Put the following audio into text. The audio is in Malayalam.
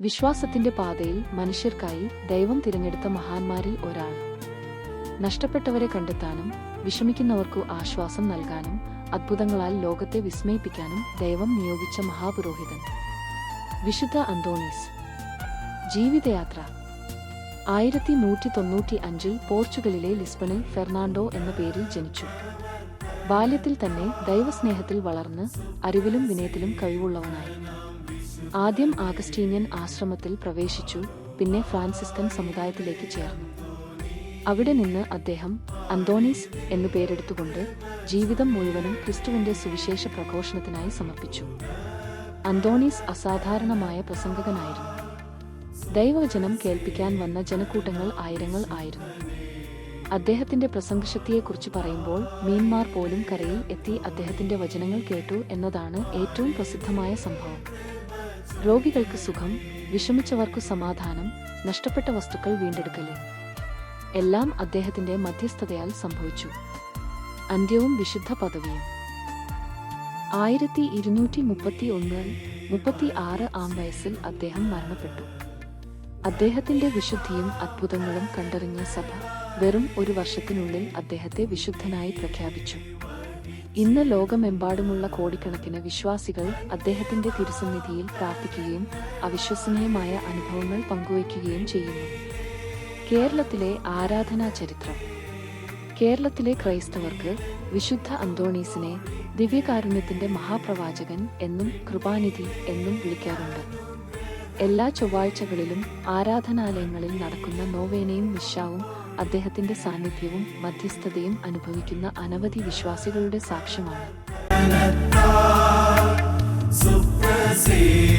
വിശ്വാസത്തിന്റെ പാതയിൽ മനുഷ്യർക്കായി ദൈവം തിരഞ്ഞെടുത്ത മഹാന്മാരിൽ ഒരാൾ. നഷ്ടപ്പെട്ടവരെ കണ്ടെത്താനും വിഷമിക്കുന്നവർക്കു ആശ്വാസം നൽകാനും അത്ഭുതങ്ങളാൽ ലോകത്തെ വിസ്മയിപ്പിക്കാനും ദൈവം നിയോഗിച്ച മഹാപുരോഹിതൻ. വിശുദ്ധ അന്തോണീസ്. ജീവിതയാത്ര. ആയിരത്തി നൂറ്റി തൊണ്ണൂറ്റി അഞ്ചിൽ പോർച്ചുഗലിലെ ലിസ്ബണിൽ ഫെർണാണ്ടോ എന്ന പേരിൽ ജനിച്ചു. ബാല്യത്തിൽ തന്നെ ദൈവസ്നേഹത്തിൽ വളർന്ന് അറിവിലും വിനയത്തിലും കഴിവുള്ളവനായി. ആദ്യം ആഗസ്റ്റീനിയൻ ആശ്രമത്തിൽ പ്രവേശിച്ചു പിന്നെ ഫ്രാൻസിസ്കൻ സമുദായത്തിലേക്ക് ചേർന്നു. അവിടെ നിന്ന് അദ്ദേഹം അന്തോണീസ് എന്നു പേരെടുത്തുകൊണ്ട് ജീവിതം മുഴുവനും ക്രിസ്തുവിന്റെ സുവിശേഷ പ്രഘോഷണത്തിനായി സമർപ്പിച്ചു. അന്തോണീസ് അസാധാരണമായ പ്രസംഗകനായിരുന്നു. ദൈവവചനം കേൾപ്പിക്കാൻ വന്ന ജനക്കൂട്ടങ്ങൾ ആയിരങ്ങൾ ആയിരുന്നു. അദ്ദേഹത്തിന്റെ പ്രസംഗശക്തിയെക്കുറിച്ച് പറയുമ്പോൾ മീൻമാർ പോലും കരയിൽ എത്തി അദ്ദേഹത്തിന്റെ വചനങ്ങൾ കേട്ടു എന്നതാണ് ഏറ്റവും പ്രസിദ്ധമായ സംഭവം. രോഗികൾക്ക് സുഖം വിഷമിച്ചവർക്കു സമാധാനം നഷ്ടപ്പെട്ട വസ്തുക്കൾ വീണ്ടെടുക്കൽ. എല്ലാം അദ്ദേഹത്തിന്റെ മധ്യസ്ഥതയാൽ സംഭവിച്ചു. അന്ത്യവും വിശുദ്ധ പദവിയും. ആയിരത്തി ഇരുന്നൂറ്റി മുപ്പത്തി ഒന്നിൽ മുപ്പത്തി ആറ് ആം വയസ്സിൽ അദ്ദേഹം മരണപ്പെട്ടു. അദ്ദേഹത്തിന്റെ വിശുദ്ധിയും അത്ഭുതങ്ങളും കണ്ടറിഞ്ഞ സഭ വെറും ഒരു വർഷത്തിനുള്ളിൽ അദ്ദേഹത്തെ വിശുദ്ധനായി പ്രഖ്യാപിച്ചു. ഇന്ന് ലോകമെമ്പാടുമുള്ള കോടിക്കണക്കിന് വിശ്വാസികൾ അദ്ദേഹത്തിന്റെ തിരുസന്നിധിയിൽ പ്രാർത്ഥിക്കുകയും അവിശ്വസനീയമായ അനുഭവങ്ങൾ പങ്കുവയ്ക്കുകയും ചെയ്യുന്നു. കേരളത്തിലെ ആരാധനാ ചരിത്രം. കേരളത്തിലെ ക്രൈസ്തവർക്ക് വിശുദ്ധ അന്തോണീസിനെ ദിവ്യകാരുണ്യത്തിന്റെ മഹാപ്രവാചകൻ എന്നും കൃപാനിധി എന്നും വിളിക്കാറുണ്ട്. എല്ലാ ചൊവ്വാഴ്ചകളിലും ആരാധനാലയങ്ങളിൽ നടക്കുന്ന നോവേനയും നിശാവും അദ്ദേഹത്തിന്റെ സാന്നിധ്യവും മധ്യസ്ഥതയും അനുഭവിക്കുന്ന അനവധി വിശ്വാസികളുടെ സാക്ഷ്യമാണ്. സുപ്രസിദ്ധനാം